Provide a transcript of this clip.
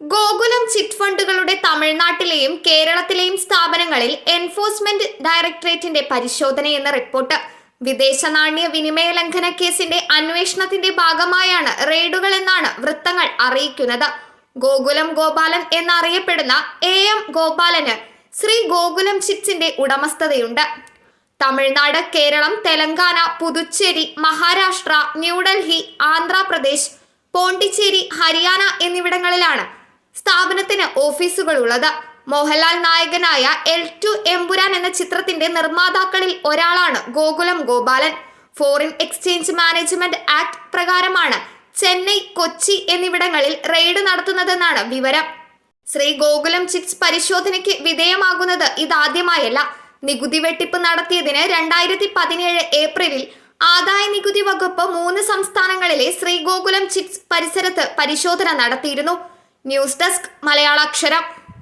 Gokulam chit ഫണ്ടുകളുടെ തമിഴ്നാട്ടിലെയും കേരളത്തിലെയും സ്ഥാപനങ്ങളിൽ enforcement ഡയറക്ടറേറ്റിന്റെ പരിശോധന എന്ന റിപ്പോർട്ട്. വിദേശ നാണ്യ വിനിമയ ലംഘന കേസിന്റെ അന്വേഷണത്തിന്റെ ഭാഗമായാണ് റെയ്ഡുകൾ എന്നാണ് വൃത്തങ്ങൾ അറിയിക്കുന്നത്. ഗോകുലം ഗോപാലൻ എന്നറിയപ്പെടുന്ന എ എം ഗോപാലന് ശ്രീ ഗോകുലം ചിറ്റ്സിന്റെ ഉടമസ്ഥതയുണ്ട്. തമിഴ്നാട് കേരളം തെലങ്കാന പുതുച്ചേരി മഹാരാഷ്ട്ര ന്യൂഡൽഹി ആന്ധ്രാപ്രദേശ് പോണ്ടിച്ചേരി ഹരിയാന എന്നിവിടങ്ങളിലാണ് സ്ഥാപനത്തിന് ഓഫീസുകൾ ഉള്ളത് മോഹൻലാൽ നായകനായ എൽ ടു എമ്പുരാൻ എന്ന ചിത്രത്തിന്റെ നിർമ്മാതാക്കളിൽ ഒരാളാണ് Gokulam Gopalan. Foreign exchange management act പ്രകാരമാണ് ചെന്നൈ കൊച്ചി എന്നിവിടങ്ങളിൽ റെയ്ഡ് നടത്തുന്നതെന്നാണ് വിവരം. ശ്രീ ഗോകുലം ചിറ്റ്സ് പരിശോധനയ്ക്ക് വിധേയമാകുന്നത് ഇതാദ്യമായല്ല. നികുതി വെട്ടിപ്പ് നടത്തിയതിന് രണ്ടായിരത്തി പതിനേഴ് ഏപ്രിലിൽ ആദായ നികുതി വകുപ്പ് മൂന്ന് സംസ്ഥാനങ്ങളിലെ ശ്രീ ഗോകുലം ചിറ്റ്സ് പരിസരത്ത് പരിശോധന നടത്തിയിരുന്നു. News desk മലയാളാക്ഷരം